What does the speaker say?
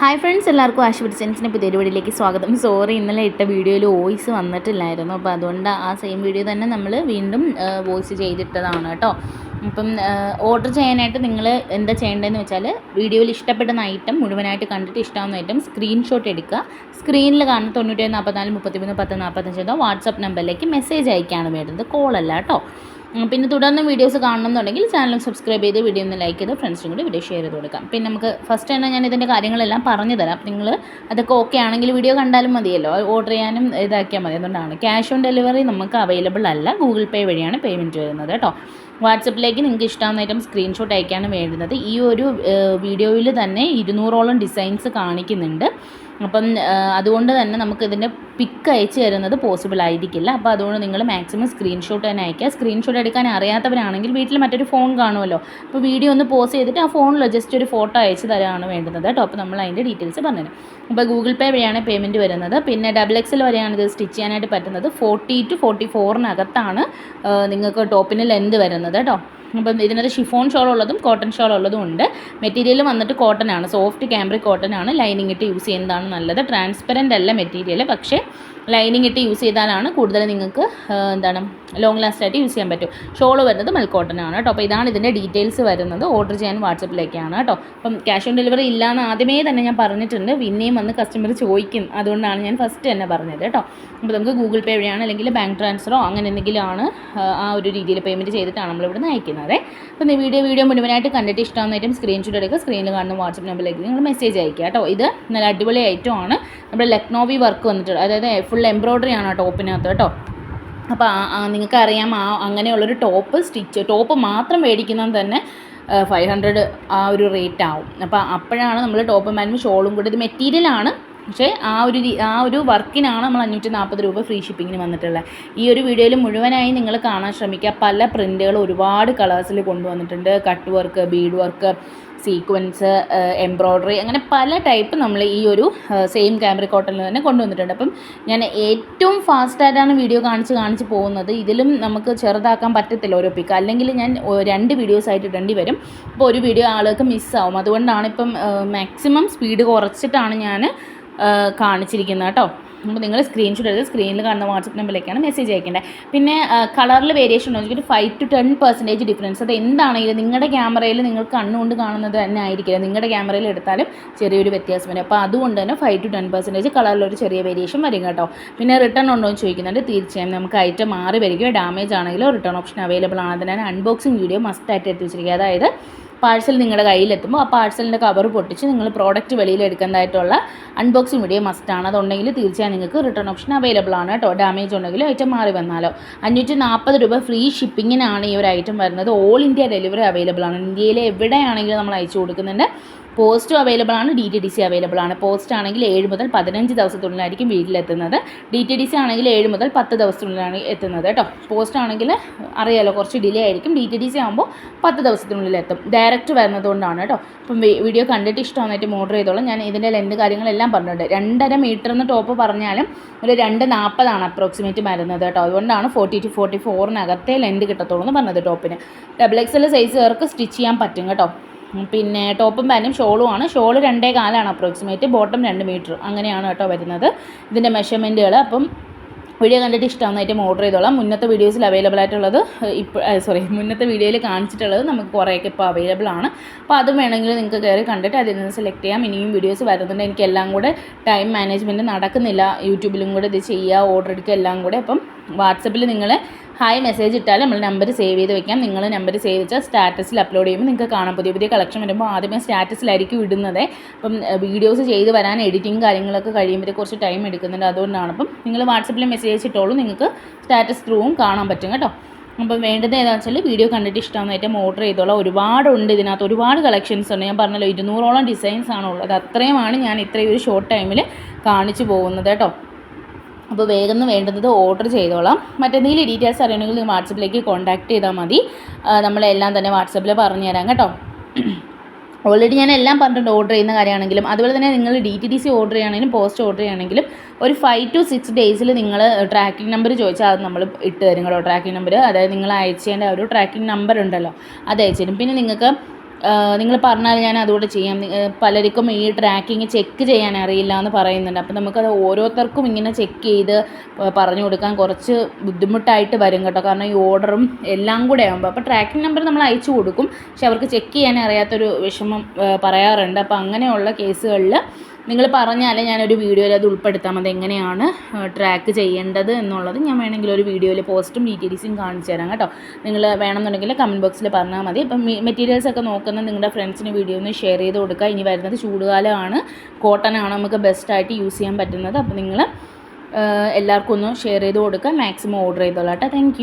Hi friends എല്ലാവർക്കും ആശുപത്രി സെൻസിന്റെ പുതിയൊരു വീഡിയോയിലേക്ക് സ്വാഗതം. സോറി ഇന്നലെ ഇട്ട വീഡിയോയിൽ വോയിസ് വന്നിട്ടില്ലായിരുന്നു. അപ്പോൾ അതുകൊണ്ട് ആ സെയിം വീഡിയോ തന്നെ നമ്മൾ വീണ്ടും വോയിസ് ചെയ്തിട്ടതാണ് കേട്ടോ. അപ്പം ഓർഡർ ചെയ്യാനായിട്ട് നിങ്ങൾ എന്താ ചെയ്യേണ്ടതെന്ന് വെച്ചാൽ വീഡിയോയിൽ ഇഷ്ടപ്പെടുന്ന ഐറ്റം മുഴുവനായിട്ട് കണ്ടിട്ട് ഇഷ്ടമാവുന്ന ഐറ്റം സ്ക്രീൻഷോട്ട് എടുക്കുക. സ്ക്രീനിൽ കാണുന്ന തൊണ്ണൂറ്റേഴ് നാൽപ്പത്തിനാല് മുപ്പത്തിമൂന്ന് പത്ത് നാൽപ്പത്തഞ്ച് എന്ന വാട്സപ്പ് നമ്പറിലേക്ക് മെസ്സേജ് അയക്കുകയാണ് വേണ്ടത്. കോളല്ല കേട്ടോ. പിന്നെ തുടർന്നും വീഡിയോസ് കാണണമെന്നുണ്ടെങ്കിൽ ചാനൽ സബ്സ്ക്രൈബ് ചെയ്ത് വീഡിയോ ഒന്ന് ലൈക്ക് ചെയ്ത് ഫ്രണ്ട്സിനും കൂടി വീഡിയോ ഷെയർ ചെയ്ത് കൊടുക്കാം. പിന്നെ നമുക്ക് ഫസ്റ്റ് തന്നെ ഞാൻ ഇതിന്റെ കാര്യങ്ങളെല്ലാം പറഞ്ഞു തരാം. നിങ്ങൾ അതൊക്കെ ഓക്കെ ആണെങ്കിൽ വീഡിയോ കണ്ടാലും മതിയല്ലോ. ഓർഡർ ചെയ്യാനും ഇതാക്കിയാൽ മതി. അതുകൊണ്ടാണ് ക്യാഷ് ഓൺ ഡെലിവറി നമുക്ക് അവൈലബിൾ അല്ല. ഗൂഗിൾ പേ വഴിയാണ് പേയ്മെന്റ് വരുന്നത് കേട്ടോ. വാട്സപ്പിലേക്ക് നിങ്ങൾക്ക് ഇഷ്ടമാവുന്ന ഐറ്റം സ്ക്രീൻഷോട്ട് അയക്കാണ് വേണ്ടുന്നത്. ഈ ഒരു വീഡിയോയിൽ തന്നെ ഇരുന്നൂറോളം ഡിസൈൻസ് കാണിക്കുന്നുണ്ട്. അപ്പം അതുകൊണ്ട് തന്നെ നമുക്ക് ഇതിന്റെ പിക്ക് അയച്ചു തരുന്നത് പോസിബിൾ ആയിരിക്കില്ല. അപ്പോൾ അതുകൊണ്ട് നിങ്ങൾ മാക്സിമം സ്ക്രീൻഷോട്ട് തന്നെ അയക്കുക സ്ക്രീൻഷോട്ട് എടുക്കാൻ അറിയാത്തവരാണെങ്കിൽ വീട്ടിൽ മറ്റൊരു ഫോൺ കാണുമല്ലോ. അപ്പോൾ വീഡിയോ ഒന്ന് പോസ് ചെയ്തിട്ട് ആ ഫോണിൽ ജസ്റ്റ് ഒരു ഫോട്ടോ അയച്ചു തരാനാണ് വേണ്ടുന്നത് കേട്ടോ. അപ്പോൾ നമ്മൾ അതിന്റെ ഡീറ്റെയിൽസ് പറഞ്ഞത് അപ്പോൾ ഗൂഗിൾ പേ വഴിയാണ് പേയ്മെന്റ് വരുന്നത്. പിന്നെ ഡബിൾ എക്സിൽ വരെയാണ് ഇത് സ്റ്റിച്ച് ചെയ്യാനായിട്ട് പറ്റുന്നത്. ഫോർട്ടി ടു ഫോർട്ടി ഫോറിനകത്താണ് നിങ്ങൾക്ക് ടോപ്പിന് ലെന്ത് വരുന്നത് കേട്ടോ. അപ്പം ഇതിനകത്ത് ഷിഫോൺ ഷോൾ ഉള്ളതും കോട്ടൺ ഷോൾ ഉള്ളതും ഉണ്ട്. മെറ്റീരിയൽ വന്നിട്ട് കോട്ടൺ ആണ്. സോഫ്റ്റ് ക്യാമ്പ്രിക് കോട്ടൺ ആണ്. ലൈനിങ് ഇട്ട് യൂസ് ചെയ്യുന്നതാണ് നല്ലത്. ട്രാൻസ്പെറന്റ് അല്ല മെറ്റീരിയൽ പക്ഷേ ലൈനിങ് ഇട്ട് യൂസ് ചെയ്താലാണ് കൂടുതൽ നിങ്ങൾക്ക് എന്താണ് ലോങ് ലാസ്റ്റ് ആയിട്ട് യൂസ് ചെയ്യാൻ പറ്റും. ഷോൾ വരുന്നത് മൽക്കോട്ടൻ ആണ് കേട്ടോ. അപ്പോൾ ഇതാണ് ഇതിന്റെ ഡീറ്റെയിൽസ് വരുന്നത്. ഓർഡർ ചെയ്യാൻ വാട്സപ്പിലേക്കാണ് കേട്ടോ. അപ്പം ക്യാഷ് ഓൺ ഡെലിവറി ഇല്ലയെന്ന് ആദ്യമേ തന്നെ ഞാൻ പറഞ്ഞിട്ടുണ്ട്. പിന്നെയും വന്ന് കസ്റ്റമർ ചോദിക്കും. അതുകൊണ്ടാണ് ഞാൻ ഫസ്റ്റ് തന്നെ പറഞ്ഞത് കേട്ടോ. അപ്പോൾ നമുക്ക് ഗൂഗിൾ പേ വഴിയാണ് അല്ലെങ്കിൽ ബാങ്ക് ട്രാൻസ്ഫറോ അങ്ങനെ എന്തെങ്കിലും ആണ് ആ, ഒരു രീതിയിൽ പേയ്മെന്റ് ചെയ്തിട്ടാണ് നമ്മൾ ഇവിടെ അയക്കുന്നത്. അപ്പോൾ വീഡിയോ വീഡിയോ മുഴുവനായിട്ട് കണ്ടിട്ട് ഇഷ്ടമാകുന്നതായിട്ടും സ്ക്രീൻഷോട്ട് എടുക്കുക. സ്ക്രീനിൽ കാണുന്ന വാട്സപ്പ് നമ്പറിലേക്ക് നിങ്ങൾ മെസ്സേജ് അയക്കുക കേട്ടോ. ഇത് നല്ല അടിപൊളി ഐറ്റം ആണ്. നമ്മുടെ ലക്നോവി വർക്ക് വന്നിട്ടുള്ളത് അതായത് ഫുൾ എംബ്രോയ്ഡറി ആണ് ആ ടോപ്പിനകത്ത് കേട്ടോ. അപ്പോൾ നിങ്ങൾക്ക് അറിയാം ആ അങ്ങനെയുള്ളൊരു ടോപ്പ് സ്റ്റിച്ച് ടോപ്പ് മാത്രം മേടിക്കുന്നത് തന്നെ ഫൈവ് ഹൺഡ്രഡ് ആ ഒരു റേറ്റ് ആവും. അപ്പോൾ അപ്പോഴാണ് നമ്മൾ ടോപ്പ് മാനും ഷോളും കൂടി ഇത് മെറ്റീരിയലാണ് പക്ഷേ ആ ഒരു ആ ഒരു വർക്കിനാണ് നമ്മൾ അഞ്ഞൂറ്റി നാൽപ്പത് രൂപ ഫ്രീ ഷിപ്പിങ്ങിന് വന്നിട്ടുള്ളത് ഈ ഒരു വീഡിയോയിൽ മുഴുവനായി നിങ്ങൾ കാണാൻ ശ്രമിക്കുക. പല പ്രിന്റുകൾ ഒരുപാട് കളേഴ്സിൽ കൊണ്ടുവന്നിട്ടുണ്ട്. Cut work bead work sequence embroidery അങ്ങനെ പല ടൈപ്പ് നമ്മൾ ഈ ഒരു സെയിം ക്യാമറ കോട്ടണിൽ തന്നെ കൊണ്ടുവന്നിട്ടുണ്ട്. അപ്പം ഞാൻ ഏറ്റവും ഫാസ്റ്റായിട്ടാണ് വീഡിയോ കാണിച്ച് കാണിച്ച് പോകുന്നത്. ഇതിലും നമുക്ക് ചെറുതാക്കാൻ പറ്റത്തില്ല ഓരോ പിക്ക് അല്ലെങ്കിൽ ഞാൻ രണ്ട് വീഡിയോസ് ആയിട്ട് ഇടേണ്ടി വരും. അപ്പോൾ ഒരു വീഡിയോ ആളുകൾക്ക് മിസ്സാവും അതുകൊണ്ടാണ് ഇപ്പം മാക്സിമം സ്പീഡ് കുറച്ചിട്ടാണ് ഞാൻ കാണിച്ചിരിക്കുന്നത് കേട്ടോ. അപ്പോൾ നിങ്ങൾ സ്ക്രീൻഷോട്ട് എടുത്ത് സ്ക്രീനിൽ കാണുന്ന വാട്സപ്പ് നമ്പറിലേക്കാണ് മെസ്സേജ് അയക്കേണ്ടത്. പിന്നെ കളറിൽ വേരിയേഷൻ ഉണ്ടോ? ഒരു five to ten percentage difference അത് എന്താണെങ്കിലും നിങ്ങളുടെ ക്യാമറയിൽ നിങ്ങൾ കണ്ണുകൊണ്ട് കാണുന്നത് തന്നെ ആയിരിക്കില്ല. നിങ്ങളുടെ ക്യാമറയിൽ എടുത്താലും ചെറിയൊരു വ്യത്യാസം വരും. അപ്പോൾ അതുകൊണ്ട് തന്നെ ഫൈവ് ടു ടെൻ പെർസെന്റേജ് കളറിലൊരു ചെറിയ വേരിയേഷൻ വരും കേട്ടോ. പിന്നെ റിട്ടേൺ ഉണ്ടോ എന്ന് ചോദിക്കുന്നുണ്ട്. തീർച്ചയായും നമുക്ക് ഐറ്റം മാറി വരികയോ ഡാമേജ് ആണെങ്കിലോ റിട്ടേൺ ഓപ്ഷൻ അവൈലബിൾ ആണ്. അതിനാണ് അൺബോക്സിങ് വീഡിയോ മസ്റ്റായിട്ട് എടുത്ത് വെച്ചിരിക്കുക. അതായത് പാഴ്സൽ നിങ്ങളുടെ കയ്യിലെത്തുമ്പോൾ ആ പാഴ്സലിന്റെ കവർ പൊട്ടിച്ച് നിങ്ങൾ പ്രോഡക്റ്റ് വെളിയിൽ എടുക്കേണ്ടതായിട്ടുള്ള അൺബോക്സിങ് വീഡിയോ മസ്റ്റാണ്. അതുണ്ടെങ്കിൽ തീർച്ചയായും നിങ്ങൾക്ക് റിട്ടേൺ ഓപ്ഷൻ അവൈലബിൾ ആണ് കേട്ടോ. ഡാമേജ് ഉണ്ടെങ്കിൽ ഐറ്റം മാറി വന്നാലോ. അഞ്ഞൂറ്റി നാൽപ്പത് രൂപ ഫ്രീ ഷിപ്പിങ്ങിനാണ് ഈ ഒരു ഐറ്റം വരുന്നത്. ഓൾ ഇന്ത്യ ഡെലിവറി അവൈലബിൾ ആണ്. ഇന്ത്യയിലെ എവിടെയാണെങ്കിലും നമ്മൾ അയച്ചു കൊടുക്കുന്നുണ്ട്. പോസ്റ്റും അവൈലബിൾ ആണ് D T D C available ആണ്. പോസ്റ്റ് ആണെങ്കിൽ ഏഴ് മുതൽ പതിനഞ്ച് ദിവസത്തിനുള്ളിലായിരിക്കും വീട്ടിലെത്തുന്നത്. ഡി ടി ഡി സി ആണെങ്കിൽ ഏഴ് മുതൽ പത്ത് ദിവസത്തിനുള്ളിലാണ് എത്തുന്നത് കേട്ടോ. പോസ്റ്റ് ആണെങ്കിൽ അറിയാലോ കുറച്ച് ഡിലേ ആയിരിക്കും. ഡി ടി ഡി സി ആകുമ്പോൾ പത്ത് ദിവസത്തിനുള്ളിൽ എത്തും ഡയറക്റ്റ് വരുന്നതുകൊണ്ടാണ് കേട്ടോ. അപ്പം വീഡിയോ കണ്ടിട്ട് ഇഷ്ടമായിട്ട് ഓർഡർ ചെയ്തോളാം. ഞാൻ ഇതിന്റെ ലെന്ത് കാര്യങ്ങളെല്ലാം പറഞ്ഞിട്ടുണ്ട്. രണ്ടര മീറ്റർ എന്ന് ടോപ്പ് പറഞ്ഞാലും ഒരു രണ്ട് നാൽപ്പതാണ് അപ്രോക്സിമേറ്റ് വരുന്നത് കേട്ടോ. അതുകൊണ്ടാണ് ഫോർട്ടി ടു ഫോർട്ടി ഫോറിനകത്തെ ലെന്ത് കിട്ടത്തുള്ളൂ എന്ന് പറഞ്ഞത് ടോപ്പിന് ഡബിൾ എക്സ് എൽ സൈസുകാർക്ക് സ്റ്റിച്ച് ചെയ്യാൻ പറ്റും കേട്ടോ. പിന്നെ ടോപ്പും പാന്റും ഷോളും ആണ്. ഷോൾ രണ്ടേ കാലാണ് അപ്രോക്സിമേറ്റ്. ബോട്ടം രണ്ട് മീറ്റർ. അങ്ങനെയാണ് കേട്ടോ വരുന്നത് ഇതിന്റെ മെഷർമെന്റുകൾ അപ്പം വീഡിയോ കണ്ടിട്ട് ഇഷ്ടമാകുന്ന ഓർഡർ ചെയ്തോളാം. മുന്നത്തെ വീഡിയോസിൽ അവൈലബിൾ ആയിട്ടുള്ളത് ഇപ്പോൾ സോറി മുന്നത്തെ വീഡിയോയിൽ കാണിച്ചിട്ടുള്ളത് നമുക്ക് കുറേയൊക്കെ ഇപ്പോൾ അവൈലബിൾ ആണ്. അപ്പോൾ അതും വേണമെങ്കിൽ നിങ്ങൾക്ക് കയറി കണ്ടിട്ട് അതിൽ നിന്ന് സെലക്ട് ചെയ്യാം. ഇനിയും വീഡിയോസ് വരുന്നുണ്ട്. എനിക്ക് എല്ലാം കൂടെ ടൈം മാനേജ്മെന്റ് നടക്കുന്നില്ല. യൂട്യൂബിലും കൂടെ ഇത് ചെയ്യുക ഓർഡർ എടുക്കുക എല്ലാം കൂടെ. അപ്പം വാട്സപ്പിൽ നിങ്ങൾ ഹായ് മെസ്സേജ് ഇട്ടാൽ നമ്മൾ നമ്പർ സേവ് ചെയ്ത് വെക്കാം. നിങ്ങൾ നമ്പർ സേവ് വെച്ചാൽ സ്റ്റാറ്റസിൽ അപ്ലോഡ് ചെയ്യുമ്പോൾ നിങ്ങൾക്ക് കാണാം. പുതിയ പുതിയ കളക്ഷൻ വരുമ്പോൾ ആദ്യമേ സ്റ്റാറ്റസിലായിരിക്കും ഇടുന്നത്. അപ്പം വീഡിയോസ് ചെയ്ത് വരാൻ എഡിറ്റിംഗ് കാര്യങ്ങളൊക്കെ കഴിയുമ്പോൾ കുറച്ച് ടൈം എടുക്കുന്നുണ്ട്. അതുകൊണ്ടാണ്. അപ്പം നിങ്ങൾ വാട്സപ്പിൽ മെസ്സേജ് ഇട്ടോളൂ നിങ്ങൾക്ക് സ്റ്റാറ്റസ് ത്രൂവും കാണാൻ പറ്റും കേട്ടോ. അപ്പം വേണ്ടത് ഏതാണെന്ന് വെച്ചാൽ വീഡിയോ കണ്ടിട്ട് ഇഷ്ടമാകുന്ന ഐറ്റം ഓർഡർ ചെയ്തോളാം. ഒരുപാടുണ്ട് ഇതിനകത്ത്. ഒരുപാട് കളക്ഷൻസ് ഉണ്ട്. ഞാൻ പറഞ്ഞല്ലോ ഇരുന്നൂറോളം ഡിസൈൻസ് ആണുള്ളത് അത്രയുമാണ് ഞാൻ ഇത്രയും ഒരു ഷോർട്ട് ടൈമിൽ കാണിച്ചു പോകുന്നത് കേട്ടോ. അപ്പോൾ വേഗം വേണ്ടുന്നത് ഓർഡർ ചെയ്തോളാം. മറ്റെന്തെങ്കിലും ഡീറ്റെയിൽസ് അറിയണമെങ്കിൽ നിങ്ങൾ വാട്സപ്പിലേക്ക് കോൺടാക്ട് ചെയ്താൽ മതി. നമ്മളെല്ലാം തന്നെ വാട്സപ്പിൽ പറഞ്ഞു തരാം കേട്ടോ. ഓൾറെഡി ഞാൻ എല്ലാം പറഞ്ഞിട്ടുണ്ട് ഓർഡർ ചെയ്യുന്ന കാര്യമാണെങ്കിലും അതുപോലെ തന്നെ നിങ്ങൾ D T D C order ചെയ്യുകയാണെങ്കിലും പോസ്റ്റ് ഓർഡർ ചെയ്യുകയാണെങ്കിലും ഒരു ഫൈവ് ടു സിക്സ് ഡേയ്സിൽ നിങ്ങൾ ട്രാക്കിംഗ് നമ്പർ ചോദിച്ചാൽ അത് നമ്മൾ ഇട്ട് തരും കേട്ടോ. ട്രാക്കിംഗ് നമ്പർ അതായത് നിങ്ങൾ അയച്ചതിന്റെ ആ ഒരു ട്രാക്കിംഗ് നമ്പർ ഉണ്ടല്ലോ അത് അയച്ചു തരും. പിന്നെ നിങ്ങൾക്ക് നിങ്ങൾ പറഞ്ഞാൽ ഞാൻ അതുകൂടെ ചെയ്യാം. പലർക്കും ഈ ട്രാക്കിങ് ചെക്ക് ചെയ്യാൻ അറിയില്ല എന്ന് പറയുന്നുണ്ട്. അപ്പോൾ നമുക്കത് ഓരോരുത്തർക്കും ഇങ്ങനെ ചെക്ക് ചെയ്ത് പറഞ്ഞു കൊടുക്കാൻ കുറച്ച് ബുദ്ധിമുട്ടായിട്ട് വരും കേട്ടോ. കാരണം ഈ ഓർഡറും എല്ലാം കൂടെ ആകുമ്പോൾ അപ്പോൾ ട്രാക്കിംഗ് നമ്പർ നമ്മൾ അയച്ചു കൊടുക്കും. പക്ഷെ അവർക്ക് ചെക്ക് ചെയ്യാൻ അറിയാത്തൊരു വിഷമം പറയാറുണ്ട്. അപ്പോൾ അങ്ങനെയുള്ള കേസുകളിൽ നിങ്ങൾ പറഞ്ഞാൽ ഞാനൊരു വീഡിയോയിൽ അത് ഉൾപ്പെടുത്താം. അത് എങ്ങനെയാണ് ട്രാക്ക് ചെയ്യേണ്ടത് എന്നുള്ളത് ഞാൻ വേണമെങ്കിൽ ഒരു വീഡിയോയിൽ പോസ്റ്റും ഡീറ്റെയിൽസും കാണിച്ചു തരാം കേട്ടോ. നിങ്ങൾ വേണമെന്നുണ്ടെങ്കിൽ കമന്റ് ബോക്സിൽ പറഞ്ഞാൽ മതി. ഇപ്പം മെറ്റീരിയൽസ് ഒക്കെ നോക്കുന്ന നിങ്ങളുടെ ഫ്രണ്ട്സിന് വീഡിയോ ഒന്ന് ഷെയർ ചെയ്ത് കൊടുക്കുക. ഇനി വരുന്നത് ചൂടുകാലമാണ്. കോട്ടനാണ് നമുക്ക് ബെസ്റ്റായിട്ട് യൂസ് ചെയ്യാൻ പറ്റുന്നത്. അപ്പോൾ നിങ്ങൾ എല്ലാവർക്കും ഒന്ന് ഷെയർ ചെയ്ത് കൊടുക്കുക. മാക്സിമം ഓർഡർ ചെയ്തോളാം കേട്ടോ. താങ്ക്